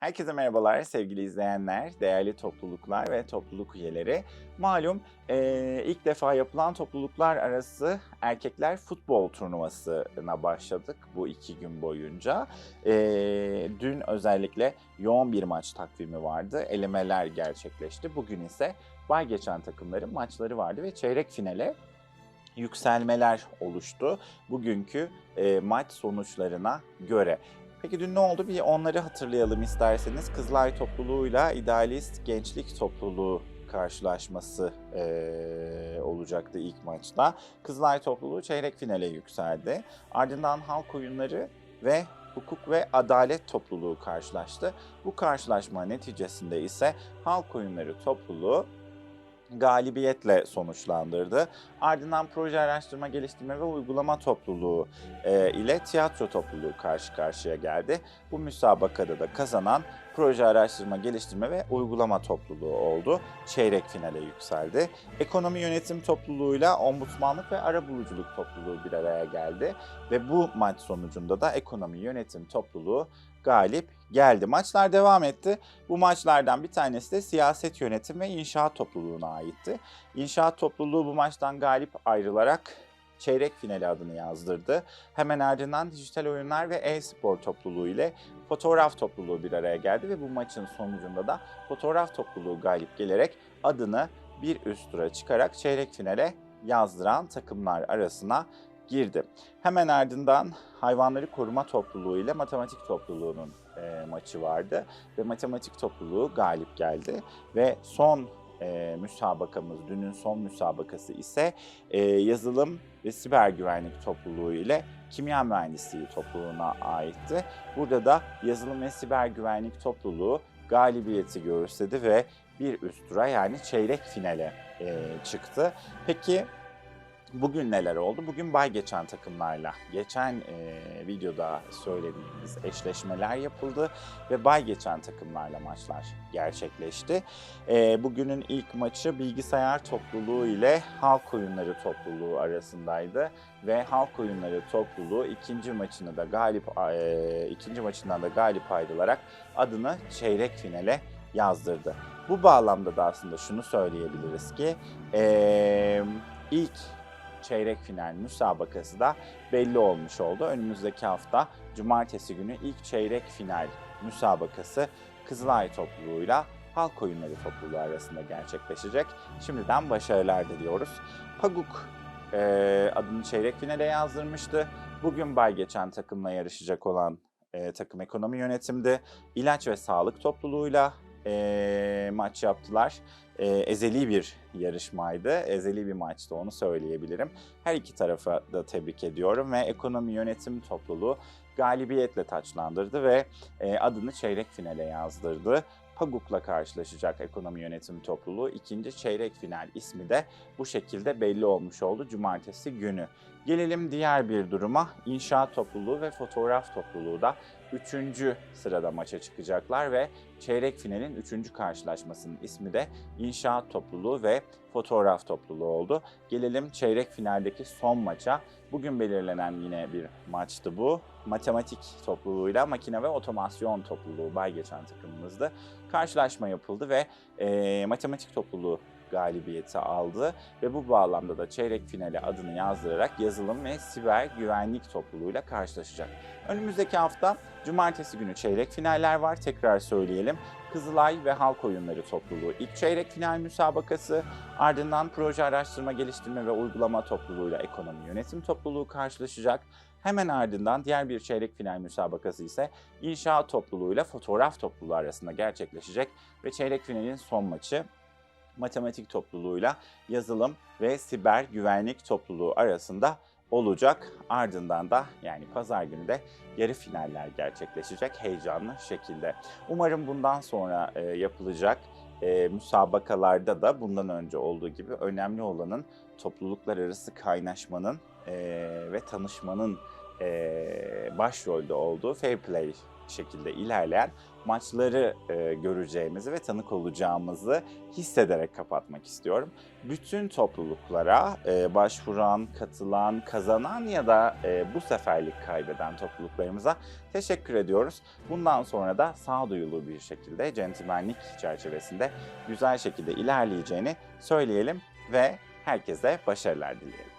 Herkese merhabalar sevgili izleyenler, değerli topluluklar ve topluluk üyeleri. Malum eee, ilk defa yapılan topluluklar arası erkekler futbol turnuvasına başladık bu iki gün boyunca. Eee, dün özellikle yoğun bir maç takvimi vardı, elemeler gerçekleşti. Bugün ise bay geçen takımların maçları vardı ve çeyrek finale yükselmeler oluştu bugünkü eee, maç sonuçlarına göre. Peki dün ne oldu? Bir onları hatırlayalım isterseniz. Kızılay topluluğuyla İdealist Gençlik Topluluğu karşılaşması eee, olacaktı ilk maçta. Kızılay topluluğu çeyrek finale yükseldi. Ardından Halk Oyunları ve Hukuk ve Adalet topluluğu karşılaştı. Bu karşılaşma neticesinde ise Halk Oyunları topluluğu galibiyetle sonuçlandırdı. Ardından proje araştırma, geliştirme ve uygulama topluluğu e, ile tiyatro topluluğu karşı karşıya geldi. Bu müsabakada da kazanan proje araştırma, geliştirme ve uygulama topluluğu oldu. Çeyrek finale yükseldi. Ekonomi yönetim topluluğuyla ombudsmanlık ve arabuluculuk topluluğu bir araya geldi. Ve bu maç sonucunda da ekonomi yönetim topluluğu galip geldi. Maçlar devam etti. Bu maçlardan bir tanesi de siyaset yönetim ve inşaat topluluğuna aitti. İnşaat topluluğu bu maçtan galip ayrılarak çeyrek finali adını yazdırdı. Hemen ardından dijital oyunlar ve e-spor topluluğu ile fotoğraf topluluğu bir araya geldi ve bu maçın sonucunda da fotoğraf topluluğu galip gelerek adını bir üst tura çıkarak çeyrek finale yazdıran takımlar arasına girdi. Hemen ardından hayvanları koruma topluluğu ile matematik topluluğunun e, maçı vardı ve matematik topluluğu galip geldi ve son e, müsabakamız, dünün son müsabakası ise e, yazılım ve siber güvenlik topluluğu ile kimya mühendisliği topluluğuna aitti. Burada da yazılım ve siber güvenlik topluluğu galibiyeti gösterdi ve bir üst tura yani çeyrek finale e, çıktı. Peki Bugün neler oldu? Bugün bay geçen takımlarla, geçen e, videoda söylediğimiz eşleşmeler yapıldı ve bay geçen takımlarla maçlar gerçekleşti. E, bugünün ilk maçı bilgisayar topluluğu ile halk oyunları topluluğu arasındaydı ve halk oyunları topluluğu ikinci maçını da galip e, ikinci maçından da galip ayrılarak adını çeyrek finale yazdırdı. Bu bağlamda da aslında şunu söyleyebiliriz ki e, ilk çeyrek final müsabakası da belli olmuş oldu. Önümüzdeki hafta cumartesi günü ilk çeyrek final müsabakası Kızılay topluluğuyla Halk Oyunları topluluğu arasında gerçekleşecek. Şimdiden başarılar diliyoruz. Paguk e, adını çeyrek finale yazdırmıştı. Bugün bay geçen takımla yarışacak olan e, takım ekonomi yönetimdi. İlaç ve sağlık topluluğuyla e, maç yaptılar. E, ezeli bir yarışmaydı. Ezeli bir maçtı onu söyleyebilirim. Her iki tarafa da tebrik ediyorum ve ekonomi yönetim topluluğu galibiyetle taçlandırdı ve e, adını çeyrek finale yazdırdı. Paguk'la karşılaşacak ekonomi yönetim topluluğu. ikinci çeyrek final ismi de bu şekilde belli olmuş oldu cumartesi günü. Gelelim diğer bir duruma. İnşaat topluluğu ve fotoğraf topluluğu da 3. sırada maça çıkacaklar ve çeyrek finalin 3. karşılaşmasının ismi de İnşaat topluluğu ve fotoğraf topluluğu oldu. Gelelim çeyrek finaldeki son maça. Bugün belirlenen yine bir maçtı bu. Matematik topluluğuyla makine ve otomasyon topluluğu bay geçen takımımızdı. Karşılaşma yapıldı ve e, matematik topluluğu galibiyeti aldı ve bu bağlamda da çeyrek finale adını yazdırarak yazılım ve siber güvenlik topluluğuyla karşılaşacak. Önümüzdeki hafta cumartesi günü çeyrek finaller var tekrar söyleyelim. Kızılay ve Halk Oyunları topluluğu ilk çeyrek final müsabakası, ardından proje araştırma, geliştirme ve uygulama topluluğuyla ekonomi yönetim topluluğu karşılaşacak. Hemen ardından diğer bir çeyrek final müsabakası ise inşaat topluluğuyla fotoğraf topluluğu arasında gerçekleşecek ve çeyrek finalin son maçı matematik topluluğuyla yazılım ve siber güvenlik topluluğu arasında olacak. Ardından da yani pazar günü de yarı finaller gerçekleşecek heyecanlı şekilde. Umarım bundan sonra e, yapılacak e, müsabakalarda da bundan önce olduğu gibi önemli olanın topluluklar arası kaynaşmanın e, ve tanışmanın e, başrolde olduğu fair play şekilde ilerleyen maçları e, göreceğimizi ve tanık olacağımızı hissederek kapatmak istiyorum. Bütün topluluklara e, başvuran, katılan, kazanan ya da e, bu seferlik kaybeden topluluklarımıza teşekkür ediyoruz. Bundan sonra da sağduyulu bir şekilde centilmenlik çerçevesinde güzel şekilde ilerleyeceğini söyleyelim ve herkese başarılar dileyelim.